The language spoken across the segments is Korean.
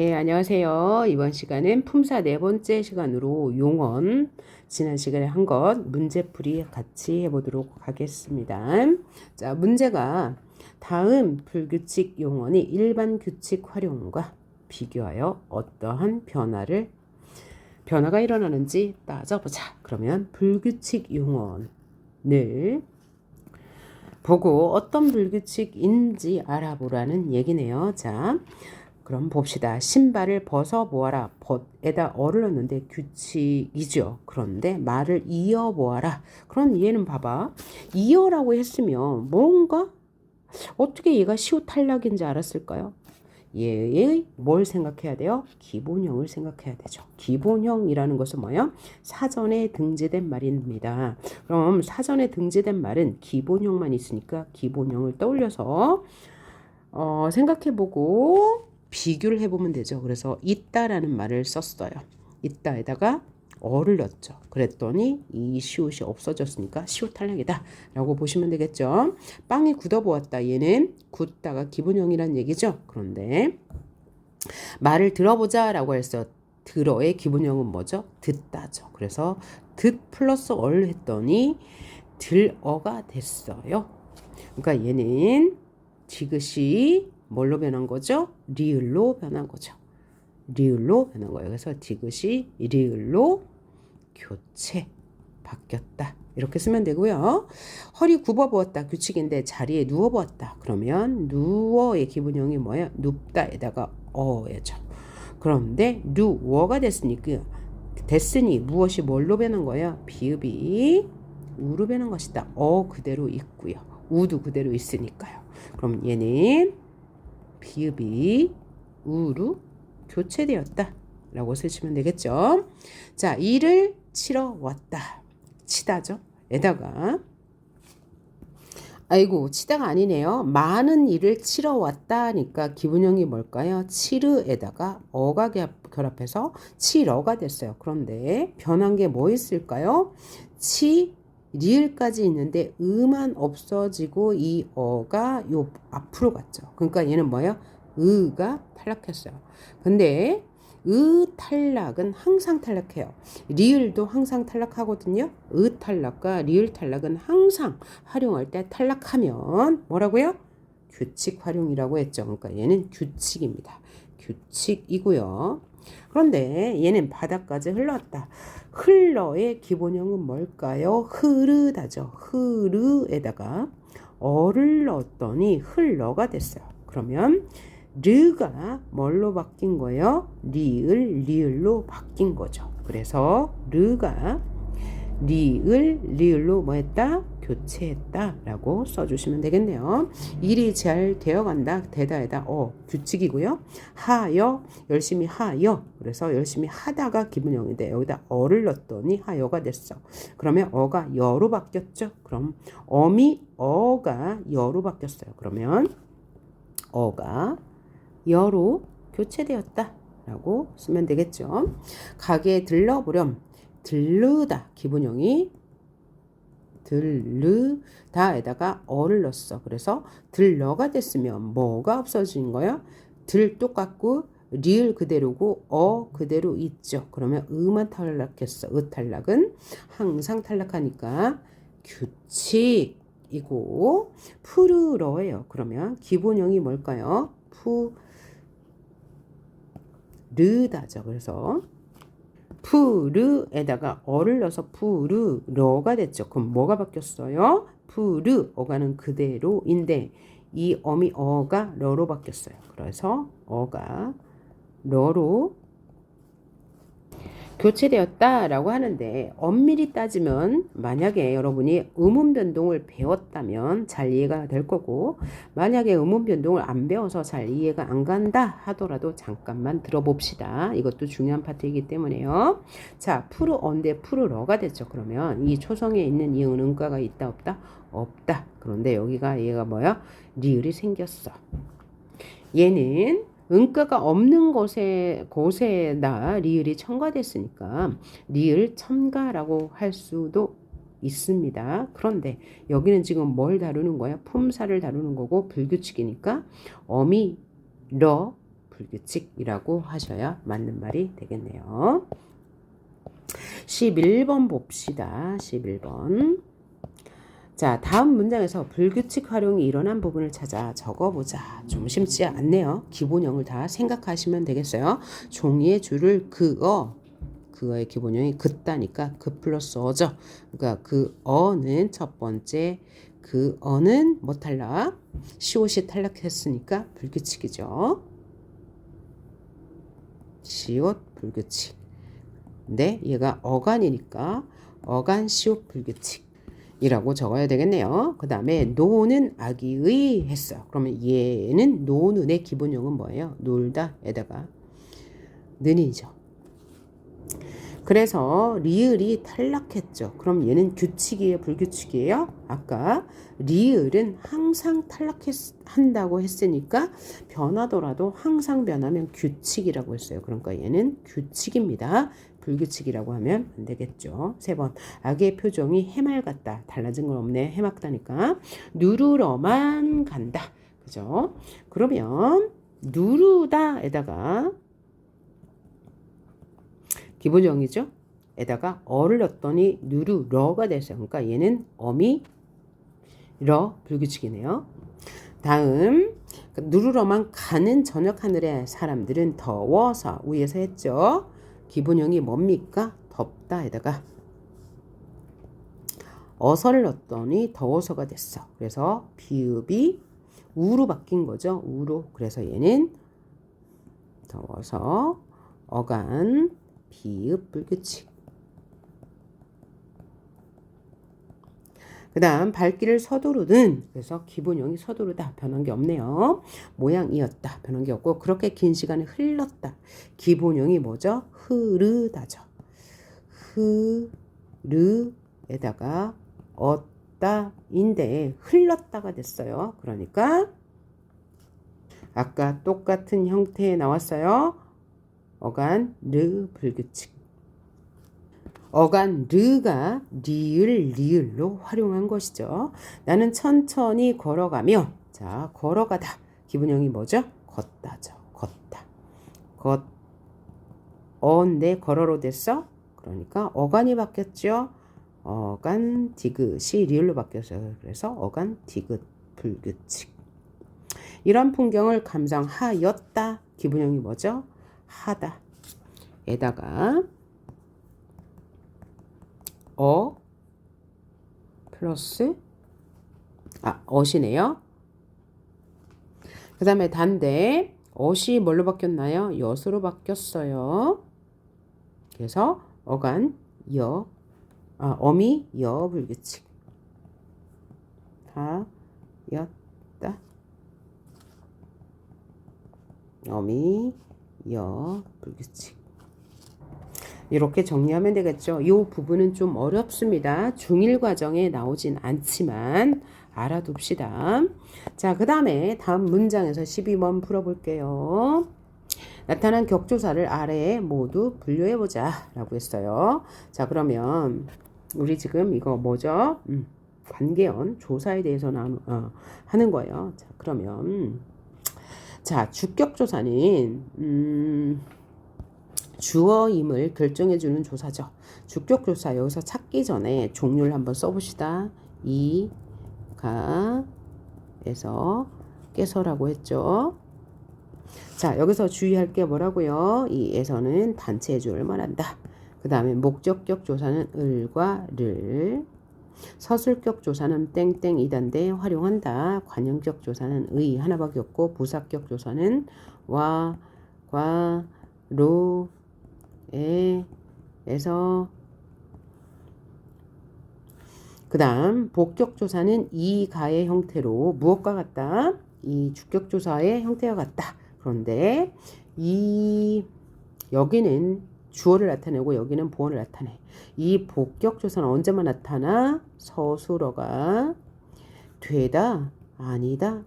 네, 안녕하세요. 이번 시간은 품사 네 번째 시간으로 용언, 지난 시간에 한 것 문제풀이 같이 해보도록 하겠습니다. 자, 문제가 다음 불규칙 용언이 일반 규칙 활용과 비교하여 어떠한 변화를 변화가 일어나는지 따져보자. 그러면 불규칙 용언을 보고 어떤 불규칙인지 알아보라는 얘기네요. 자, 그럼 봅시다. 신발을 벗어 보아라. 벗에다 어를 넣는데 규칙이죠. 그런데 말을 이어 보아라. 그럼 얘는 봐봐. 이어라고 했으면 뭔가 어떻게 얘가 시옷 탈락인지 알았을까요? 얘의 뭘 생각해야 돼요? 기본형을 생각해야 되죠. 기본형이라는 것은 뭐예요? 사전에 등재된 말입니다. 그럼 사전에 등재된 말은 기본형만 있으니까 기본형을 떠올려서 어, 생각해보고 비교를 해보면 되죠. 그래서 있다라는 말을 썼어요. 있다에다가 어를 넣었죠. 그랬더니 이 시옷이 없어졌으니까 시옷 탈락이다 라고 보시면 되겠죠. 빵이 굳어보았다. 얘는 굳다가 기본형이란 얘기죠. 그런데 말을 들어보자 라고 해서 들어의 기본형은 뭐죠? 듣다죠. 그래서 듣 플러스 얼 했더니 들어가 됐어요. 그러니까 얘는 지그시 뭘로 변한 거죠? 리을로 변한 거죠. 리을로 변한 거예요. 그래서 디귿이 리을로 교체 바뀌었다. 이렇게 쓰면 되고요. 허리 굽어 보았다. 규칙인데 자리에 누워 보았다. 그러면 누워의 기본형이 뭐야? 눕다에다가 어예죠. 그런데 누워가 됐으니까 됐으니 무엇이 뭘로 변한 거야? 비읍이 우로 변한 것이다. 어 그대로 있고요. 우도 그대로 있으니까요. 그럼 얘는 비읍이 우로 교체되었다. 라고 쓰시면 되겠죠. 자, 일을 치러 왔다. 치다죠. 에다가 아이고 치다가 아니네요. 많은 일을 치러 왔다니까 기분형이 뭘까요? 치르에다가 어가 결합해서 치러가 됐어요. 그런데 변한 게 뭐 있을까요? 치 리을까지 있는데 의만 없어지고 이 어가 요 앞으로 갔죠. 그러니까 얘는 뭐예요? 의가 탈락했어요. 근데 의 탈락은 항상 탈락해요. 리을도 항상 탈락하거든요. 의 탈락과 리을 탈락은 항상 활용할 때 탈락하면 뭐라고요? 규칙 활용이라고 했죠. 그러니까 얘는 규칙입니다. 규칙이고요. 그런데 얘는 바닥까지 흘렀다. 흘러의 기본형은 뭘까요? 흐르다죠. 흐르에다가 어를 넣었더니 흘러가 됐어요. 그러면 르가 뭘로 바뀐 거예요? 리을, 리을로 바뀐 거죠. 그래서 르가 리을, 리을로 뭐 했다? 교체했다 라고 써주시면 되겠네요. 일이 잘 되어간다. 되다에다 어 규칙이고요. 하여 열심히 하여 그래서 열심히 하다가 기분형인데 여기다 어를 넣었더니 하여가 됐어. 그러면 어가 여로 바뀌었죠. 그럼 어미 어가 여로 바뀌었어요. 그러면 어가 여로 교체되었다. 라고 쓰면 되겠죠. 가게에 들러보렴. 들르다. 기본형이 들르다에다가 어를 넣었어. 그래서 들러가 됐으면 뭐가 없어진 거야? 들 똑같고 리을 그대로고 어 그대로 있죠. 그러면 의만 탈락했어. 의 탈락은 항상 탈락하니까 규칙이고 푸르러예요. 그러면 기본형이 뭘까요? 푸 르다죠. 그래서 푸르에다가 어를 넣어서 푸르러가 됐죠. 그럼 뭐가 바뀌었어요? 푸르 어가는 그대로인데 이 어미 어가 러로 바뀌었어요. 그래서 어가 러로 교체되었다라고 하는데 엄밀히 따지면 만약에 여러분이 음운 변동을 배웠다면 잘 이해가 될 거고 만약에 음운 변동을 안 배워서 잘 이해가 안 간다 하더라도 잠깐만 들어봅시다. 이것도 중요한 파트이기 때문에요. 자, 프루 언데 프루러가 됐죠. 그러면 이 초성에 있는 이 은음가가 있다 없다? 없다. 그런데 여기가 얘가 뭐야? 리을이 생겼어. 얘는 은가가 없는 곳에 곳에다 리을이 첨가됐으니까 리을 첨가라고 할 수도 있습니다. 그런데 여기는 지금 뭘 다루는 거야? 품사를 다루는 거고 불규칙이니까 어미 러 불규칙이라고 하셔야 맞는 말이 되겠네요. 11번 봅시다. 11번. 자, 다음 문장에서 불규칙 활용이 일어난 부분을 찾아 적어보자. 좀 쉽지 않네요. 기본형을 다 생각하시면 되겠어요. 종이의 줄을 그어, 그어의 기본형이 긋다니까 그 플러스 어죠. 그러니까 그 어는 첫 번째, 그 어는 뭐 탈락? 시옷이 탈락했으니까 불규칙이죠. 시옷 불규칙. 근데 얘가 어간이니까 어간 시옷 불규칙 이라고 적어야 되겠네요. 그 다음에 노는 아기의 했어요. 그러면 얘는 노는의 기본형은 뭐예요? 놀다에다가 는이죠. 그래서 리을이 탈락했죠. 그럼 얘는 규칙이에요, 불규칙이에요? 아까 리을은 항상 탈락한다고 했으니까 변하더라도 항상 변하면 규칙이라고 했어요. 그러니까 얘는 규칙입니다. 불규칙이라고 하면 안 되겠죠. 세 번. 아기의 표정이 해맑았다. 달라진 건 없네. 해맑다니까. 누르러만 간다. 그죠? 그러면 누르다에다가 기본형이죠. 에다가 어를 넣었더니 누르러가 됐어요. 그러니까 얘는 어미 러 불규칙이네요. 다음 누르러만 가는 저녁 하늘의 사람들은 더워서 위에서 했죠. 기본형이 뭡니까? 덥다에다가 어서를 넣었더니 더워서가 됐어. 그래서 비읍이 우로 바뀐 거죠. 우로. 그래서 얘는 더워서 어간 비읍 불규칙. 그 다음 발길을 서두르는 그래서 기본형이 서두르다 변한 게 없네요. 모양이었다 변한 게 없고 그렇게 긴 시간이 흘렀다. 기본형이 뭐죠? 흐르다죠. 흐르에다가 얻다인데 흘렀다가 됐어요. 그러니까 아까 똑같은 형태에 나왔어요. 어간 르 불규칙. 어간 르가 리을 리을로 활용한 것이죠. 나는 천천히 걸어가며 자 걸어가다 기분형이 뭐죠? 걷다죠. 걷다. 걷 어인데 걸어로 됐어? 그러니까 어간이 바뀌었죠. 어간 디귿이 리을로 바뀌었어요. 그래서 어간 디귿 불규칙. 이런 풍경을 감상하였다. 기분형이 뭐죠? 하다. 에다가 어 플러스 아 어시네요. 그 다음에 단데 어시 뭘로 바뀌었나요? 엿으로 바뀌었어요. 그래서 어간 여 아, 어미 여 불규칙 다 였다 어미 여 불규칙 이렇게 정리하면 되겠죠. 이 부분은 좀 어렵습니다. 중1 과정에 나오진 않지만 알아둡시다. 자, 그 다음에 다음 문장에서 12번 풀어볼게요. 나타난 격조사를 아래에 모두 분류해보자 라고 했어요. 자, 그러면 우리 지금 이거 뭐죠? 음, 관계연 조사에 대해서 나, 어, 하는 거예요. 자, 그러면 자, 주격조사는 음, 주어임을 결정해주는 조사죠. 주격조사 여기서 찾기 전에 종류를 한번 써봅시다. 이, 가, 에서 깨서라고 했죠. 자, 여기서 주의할 게 뭐라고요? 이 에서는 단체의 주어를 말한다. 그 다음에 목적격 조사는 을과 를, 서술격 조사는 땡땡이단데 활용한다. 관용격 조사는 의 하나밖에 없고 부사격 조사는 와, 과, 로, 에, 에서 그 다음 복격 조사는 이 가의 형태로 무엇과 같다? 이 주격 조사의 형태와 같다. 그런데 이 여기는 주어를 나타내고 여기는 보어를 나타내. 이 복격 조사는 언제만 나타나? 서술어가 되다, 아니다,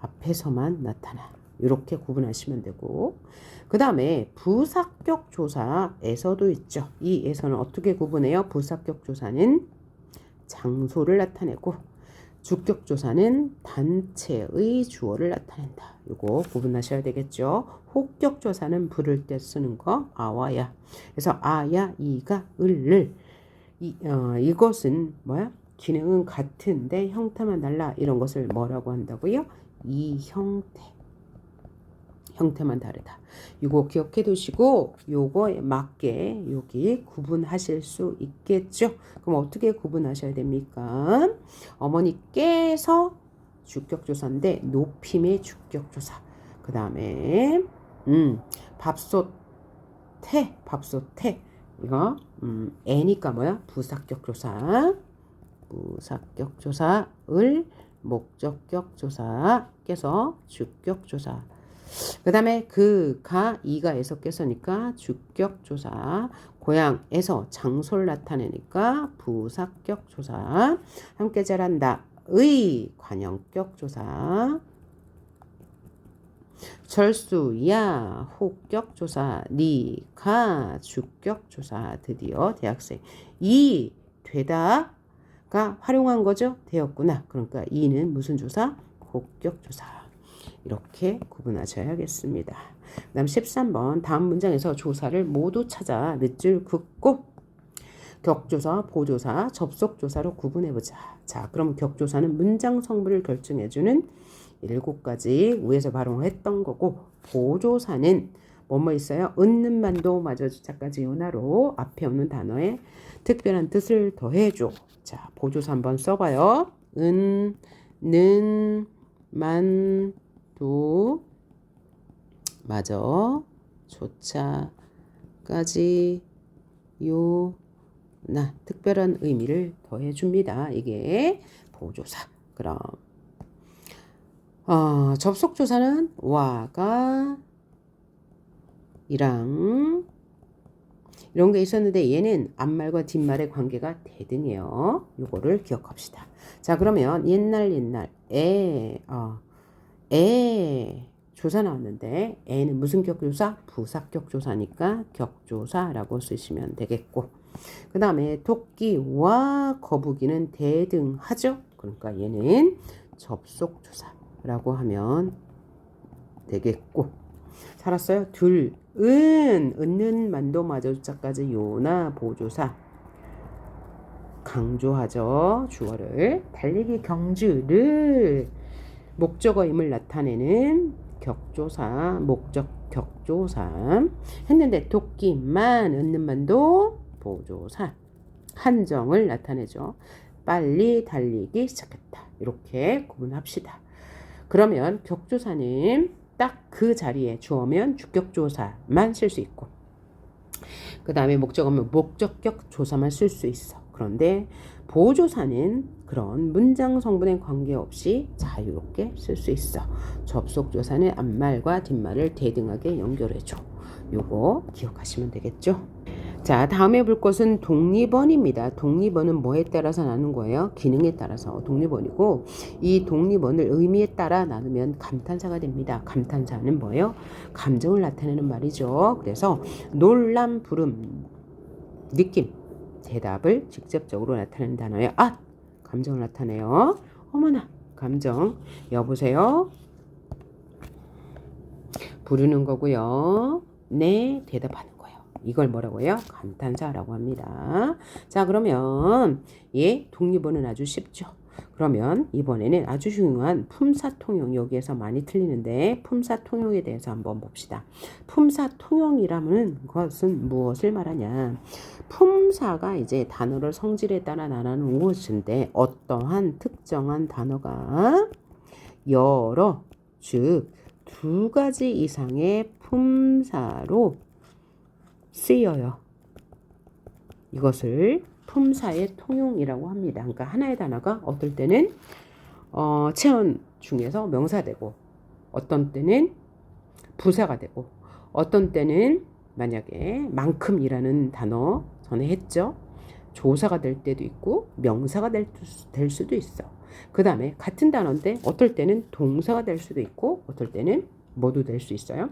앞에서만 나타나. 이렇게 구분하시면 되고 그 다음에 부사격 조사에서도 있죠. 이 에서는 어떻게 구분해요? 부사격 조사는 장소를 나타내고 주격 조사는 단체의 주어를 나타낸다. 요거 구분하셔야 되겠죠. 호격 조사는 부를 때 쓰는 거 아와야. 그래서 아야, 이가, 을을 이, 어, 이것은 뭐야? 기능은 같은데 형태만 달라. 이런 것을 뭐라고 한다고요? 이 형태. 형태만 다르다. 이거 기억해 두시고 요거에 맞게 여기 구분하실 수 있겠죠? 그럼 어떻게 구분하셔야 됩니까? 어머니께서 주격조사인데 높임의 주격조사. 그 다음에 음 밥솥태 밥솥태 이거 음 애니까 뭐야? 부사격조사 부사격조사을 목적격조사께서 주격조사 그 다음에 그, 가, 이가 에서께서니까 주격조사, 고향에서 장소를 나타내니까 부사격조사, 함께 자란다, 의, 관형격조사, 절수 야, 호격조사, 니, 가, 주격조사, 드디어 대학생, 이, 되다 가 활용한 거죠? 되었구나. 그러니까 이는 무슨 조사? 호격조사. 이렇게 구분하셔야겠습니다. 그 다음 13번 다음 문장에서 조사를 모두 찾아 늦줄 긋고 격조사, 보조사, 접속조사로 구분해보자. 자, 그럼 격조사는 문장 성분을 결정해주는 일곱 가지 위에서 바로 했던 거고 보조사는 뭐뭐 있어요? 은는 만도 마저주자까지 요나로 앞에 오는 단어에 특별한 뜻을 더해줘. 자, 보조사 한번 써봐요. 은, 는, 만, 도 맞아 조차까지 요 나 특별한 의미를 더해 줍니다. 이게 보조사. 그럼 어, 접속 조사는 와가 이랑 이런 게 있었는데 얘는 앞말과 뒷말의 관계가 대등해요. 요거를 기억합시다. 자, 그러면 옛날 옛날 에 어, 에 조사 나왔는데 애는 무슨 격조사? 부사격조사니까 격조사라고 쓰시면 되겠고 그 다음에 토끼와 거북이는 대등하죠. 그러니까 얘는 접속조사라고 하면 되겠고 살았어요. 둘, 은, 은는 만도 마저자까지 요나 보조사 강조하죠. 주어를 달리기 경주를 목적어임을 나타내는 격조사, 목적 격조사 했는데 도끼만 얻는만도 보조사 한정을 나타내죠. 빨리 달리기 시작했다. 이렇게 구분합시다. 그러면 격조사는 딱 그 자리에 주어면 주격조사만 쓸 수 있고 그 다음에 목적어면 목적격 조사만 쓸 수 있어. 그런데 보조사는 그런 문장 성분에 관계없이 자유롭게 쓸 수 있어. 접속조사는 앞말과 뒷말을 대등하게 연결해줘. 요거 기억하시면 되겠죠? 자, 다음에 볼 것은 독립원입니다. 독립원은 뭐에 따라서 나눈 거예요? 기능에 따라서 독립원이고 이 독립원을 의미에 따라 나누면 감탄사가 됩니다. 감탄사는 뭐예요? 감정을 나타내는 말이죠. 그래서 놀람, 부름, 느낌, 대답을 직접적으로 나타내는 단어예요. 아! 감정을 나타내요. 어머나! 감정. 여보세요? 부르는 거고요. 네, 대답하는 거예요. 이걸 뭐라고 해요? 감탄사라고 합니다. 자, 그러면 예, 독립어는 아주 쉽죠. 그러면 이번에는 아주 중요한 품사 통용 여기에서 많이 틀리는데 품사 통용에 대해서 한번 봅시다. 품사 통용이라는 것은 무엇을 말하냐? 품사가 이제 단어를 성질에 따라 나누는 것인데 어떠한 특정한 단어가 여러 즉 두 가지 이상의 품사로 쓰여요. 이것을 품사의 통용이라고 합니다. 그러니까 하나의 단어가 어떨 때는 어, 체언 중에서 명사되고 어떤 때는 부사가 되고 어떤 때는 만약에 만큼이라는 단어 전에 했죠. 조사가 될 때도 있고 명사가 될, 될 수도 있어. 그 다음에 같은 단어인데 어떨 때는 동사가 될 수도 있고 어떨 때는 뭐도 될 수 있어요.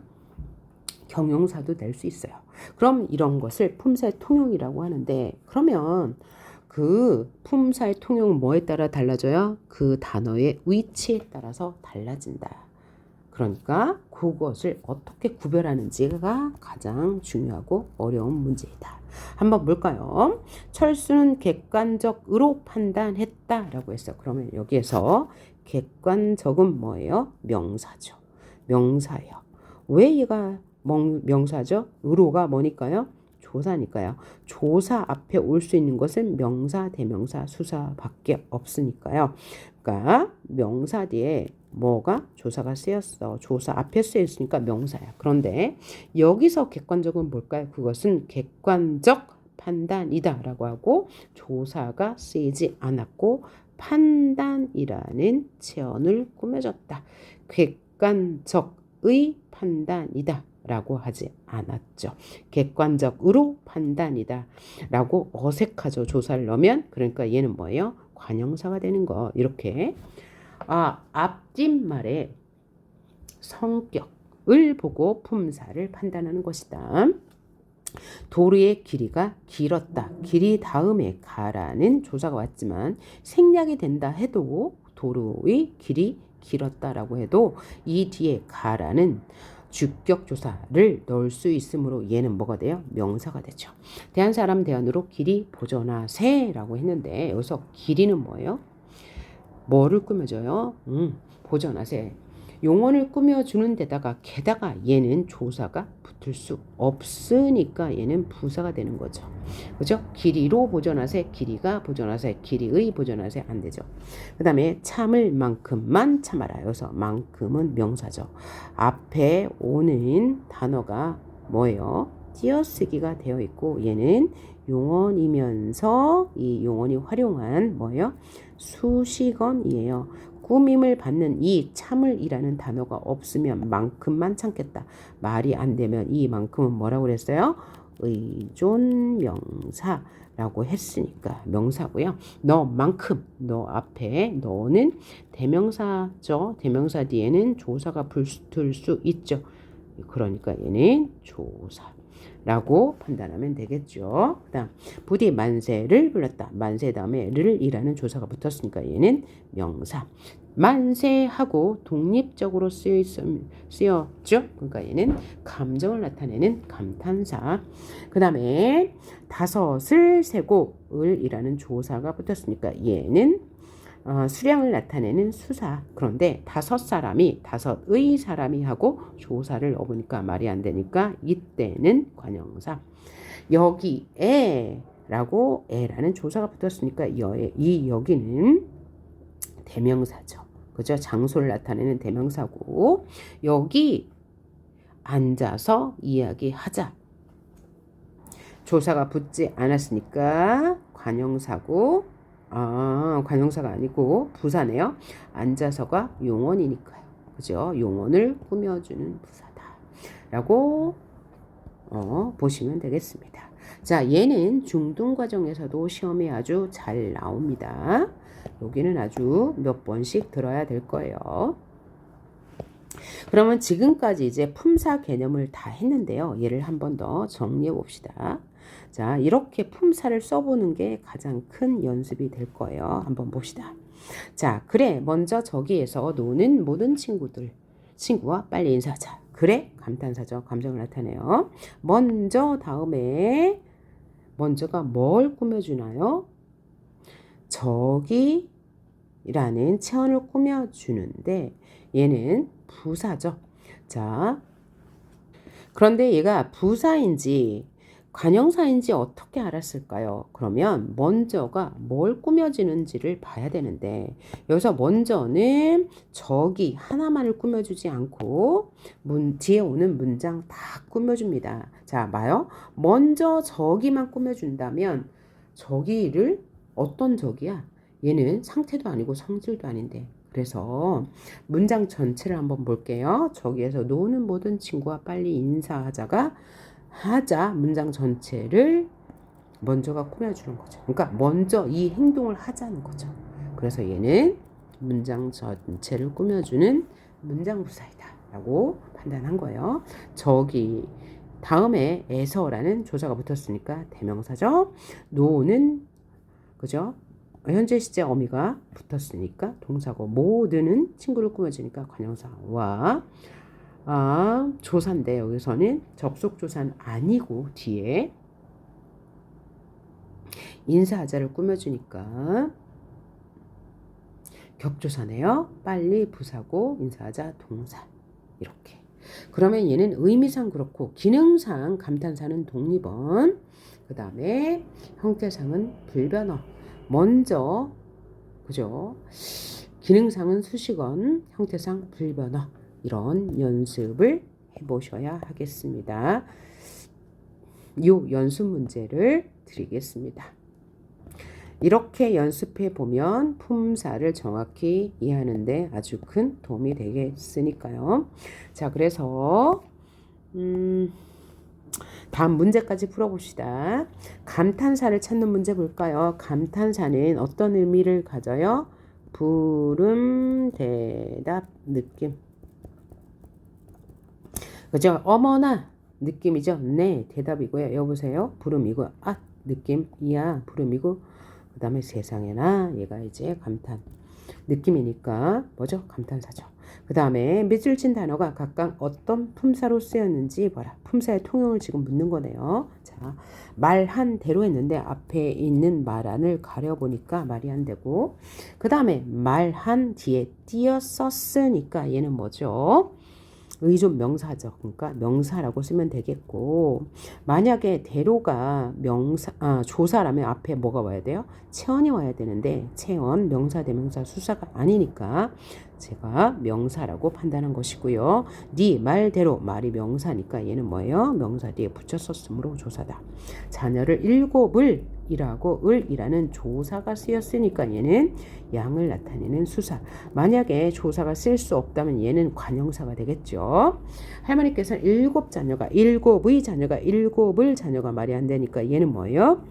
경용사도 될수 있어요. 그럼 이런 것을 품사의 통용이라고 하는데 그러면 그 품사의 통용은 뭐에 따라 달라져요? 그 단어의 위치에 따라서 달라진다. 그러니까 그것을 어떻게 구별하는지가 가장 중요하고 어려운 문제이다. 한번 볼까요? 철수는 객관적으로 판단했다라고 했어. 그러면 여기에서 객관적은 뭐예요? 명사죠. 명사예요. 왜 얘가 명, 명사죠? 의로가 뭐니까요? 조사니까요. 조사 앞에 올 수 있는 것은 명사, 대명사, 수사밖에 없으니까요. 그러니까 명사 뒤에 뭐가 조사가 쓰였어. 조사 앞에 쓰였으니까 명사야. 그런데 여기서 객관적은 뭘까요? 그것은 객관적 판단이다라고 하고 조사가 쓰이지 않았고 판단이라는 체언을 꾸며줬다. 객관적의 판단이다. 라고 하지 않았죠. 객관적으로 판단이다. 라고 어색하죠. 조사를 넣으면. 그러니까 얘는 뭐예요? 관형사가 되는 거. 이렇게. 아, 앞뒷말의 성격을 보고 품사를 판단하는 것이다. 도르의 길이가 길었다. 길이 다음에 가라는 조사가 왔지만 생략이 된다 해도 도르의 길이 길었다라고 해도 이 뒤에 가라는 주격 조사를 넣을 수 있으므로 얘는 뭐가 돼요? 명사가 되죠. 대한 사람 대안으로 길이 보전하세라고 했는데 여기서 길이는 뭐예요? 뭐를 꾸며줘요? 음, 보전하세. 용언을 꾸며주는 데다가 게다가 얘는 조사가 붙을 수 없으니까 얘는 부사가 되는 거죠. 그죠? 길이로 보존하세, 길이가 보존하세, 길이의 보존하세 안 되죠. 그 다음에 참을 만큼만 참아라. 여기서 만큼은 명사죠. 앞에 오는 단어가 뭐예요? 띄어쓰기가 되어 있고 얘는 용언이면서 이 용언이 활용한 뭐예요? 수식언이에요. 꾸밈을 받는 이 참을이라는 단어가 없으면 만큼만 참겠다. 말이 안 되면 이만큼은 뭐라고 그랬어요? 의존 명사라고 했으니까 명사고요. 너만큼 너 앞에 너는 대명사죠. 대명사 뒤에는 조사가 붙을 수 있죠. 그러니까 얘는 조사. 라고 판단하면 되겠죠. 그 다음 부디 만세를 불렀다. 만세 다음에 를 이라는 조사가 붙었으니까 얘는 명사. 만세하고 독립적으로 쓰여 쓰였죠. 그러니까 얘는 감정을 나타내는 감탄사. 그 다음에 다섯을 세고 을이라는 조사가 붙었으니까 얘는 어, 수량을 나타내는 수사. 그런데 다섯 사람이 다섯의 사람이 하고 조사를 넣으니까 말이 안 되니까 이때는 관형사. 여기에 라고 에라는 조사가 붙었으니까 여에, 이 여기는 대명사죠. 그죠? 장소를 나타내는 대명사고 여기 앉아서 이야기하자. 조사가 붙지 않았으니까 관형사고 아, 관용사가 아니고 부사네요. 앉아서가 용언이니까요. 그죠? 용언을 꾸며주는 부사다. 라고 어, 보시면 되겠습니다. 자, 얘는 중등 과정에서도 시험에 아주 잘 나옵니다. 여기는 아주 몇 번씩 들어야 될 거예요. 그러면 지금까지 이제 품사 개념을 다 했는데요. 얘를 한 번 더 정리해 봅시다. 자, 이렇게 품사를 써보는 게 가장 큰 연습이 될 거예요. 한번 봅시다. 자, 그래. 먼저 저기에서 노는 모든 친구들. 친구와 빨리 인사하자. 그래. 감탄사죠. 감정을 나타내요. 먼저 다음에 먼저가 뭘 꾸며주나요? 저기 라는 체언을 꾸며주는데 얘는 부사죠. 자, 그런데 얘가 부사인지 관형사인지 어떻게 알았을까요? 그러면 먼저가 뭘 꾸며지는지를 봐야 되는데 여기서 먼저는 저기 하나만을 꾸며주지 않고 문 뒤에 오는 문장 다 꾸며줍니다. 자, 봐요. 먼저 저기만 꾸며준다면 저기를 어떤 저기야? 얘는 상태도 아니고 성질도 아닌데 그래서 문장 전체를 한번 볼게요. 저기에서 노는 모든 친구와 빨리 인사하자가 하자 문장 전체를 먼저가 꾸며주는 거죠. 그러니까 먼저 이 행동을 하자는 거죠. 그래서 얘는 문장 전체를 꾸며주는 문장 부사이다. 라고 판단한 거예요. 저기 다음에 에서라는 조사가 붙었으니까 대명사죠. 노는 그죠? 현재 시제 어미가 붙었으니까 동사고 모든은 친구를 꾸며주니까 관형사와 아, 조사인데 여기서는 접속 조사는 아니고 뒤에 인사하자를 꾸며주니까 격조사네요. 빨리 부사고 인사하자 동사 이렇게. 그러면 얘는 의미상 그렇고 기능상 감탄사는 독립원 그 다음에 형태상은 불변어 먼저 그죠? 기능상은 수식원 형태상 불변어 이런 연습을 해 보셔야 하겠습니다. 요 연습 문제를 드리겠습니다. 이렇게 연습해 보면 품사를 정확히 이해하는데 아주 큰 도움이 되겠으니까요. 자, 그래서 음, 다음 문제까지 풀어봅시다. 감탄사를 찾는 문제 볼까요? 감탄사는 어떤 의미를 가져요? 부름, 대답, 느낌. 그죠? 어머나 느낌이죠. 네, 대답이고요. 여보세요. 부름이고 아 느낌 이야. 부름이고 그 다음에 세상에나 얘가 이제 감탄 느낌이니까 뭐죠? 감탄사죠. 그 다음에 밑줄 친 단어가 각각 어떤 품사로 쓰였는지 봐라. 품사의 통용을 지금 묻는 거네요. 자, 말 한 대로 했는데 앞에 있는 말안을 가려보니까 말이 안 되고 그 다음에 말 한 뒤에 띄어 썼으니까 얘는 뭐죠? 의존 명사죠. 그러니까 명사라고 쓰면 되겠고 만약에 대로가 명사 아, 조사라면 앞에 뭐가 와야 돼요? 체언이 와야 되는데 체언 명사 대명사 수사가 아니니까 제가 명사라고 판단한 것이고요. 네 말대로 말이 명사니까 얘는 뭐예요? 명사 뒤에 붙여 썼으므로 조사다. 자녀를 일곱을 이라고 을이라는 조사가 쓰였으니까 얘는 양을 나타내는 수사. 만약에 조사가 쓸 수 없다면 얘는 관형사가 되겠죠. 할머니께서는 일곱 자녀가 일곱의 자녀가 일곱을 자녀가 말이 안 되니까 얘는 뭐예요?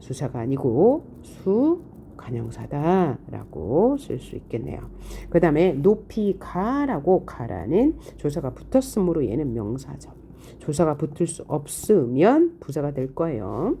수사가 아니고 수 관형사다라고 쓸 수 있겠네요. 그 다음에 높이 가라고 가라는 조사가 붙었으므로 얘는 명사죠. 조사가 붙을 수 없으면 부사가 될 거예요.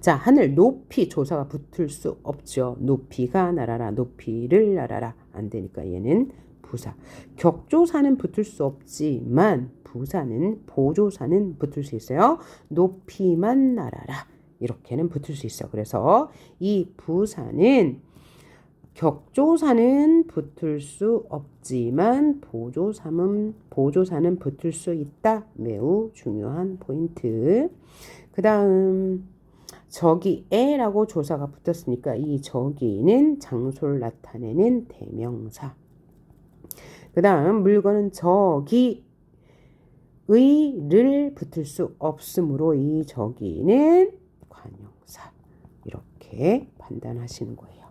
자, 하늘 높이 조사가 붙을 수 없죠. 높이가 날아라, 높이를 날아라. 안 되니까 얘는 부사. 격조사는 붙을 수 없지만 부사는 보조사는 붙을 수 있어요. 높이만 날아라. 이렇게는 붙을 수 있어. 그래서 이 부사는 격조사는 붙을 수 없지만 보조사는 보조사는 붙을 수 있다. 매우 중요한 포인트. 그다음 저기에라고 조사가 붙었으니까 이 저기는 장소를 나타내는 대명사. 그다음 물건은 저기 의를 붙을 수 없으므로 이 저기는 이렇게 판단하시는 거예요.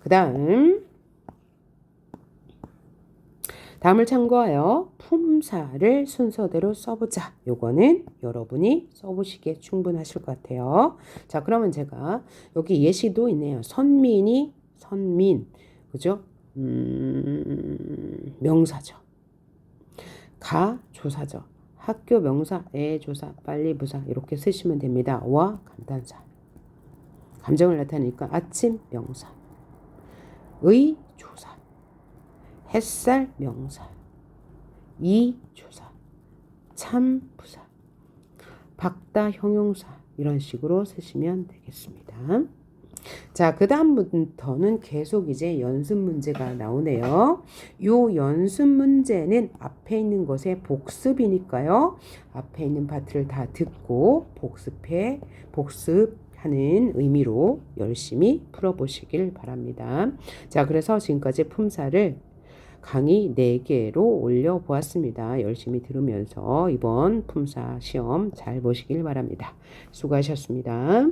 그 다음 다음을 참고하여 품사를 순서대로 써보자. 요거는 여러분이 써보시기에 충분하실 것 같아요. 자, 그러면 제가 여기 예시도 있네요. 선민이 선민, 그죠? 음, 명사죠. 가 조사죠. 학교 명사, 애 조사, 빨리 부사 이렇게 쓰시면 됩니다. 와 감탄사. 감정을 나타내니까 아침 명사. 의 조사. 햇살 명사. 이 조사. 참 부사. 박다 형용사. 이런 식으로 쓰시면 되겠습니다. 자, 그 다음부터는 계속 이제 연습 문제가 나오네요. 요 연습 문제는 앞에 있는 것의 복습이니까요. 앞에 있는 파트를 다 듣고 복습해, 복습 하는 의미로 열심히 풀어보시길 바랍니다. 자, 그래서 지금까지 품사를 강의 4개로 올려보았습니다. 열심히 들으면서 이번 품사 시험 잘 보시길 바랍니다. 수고하셨습니다.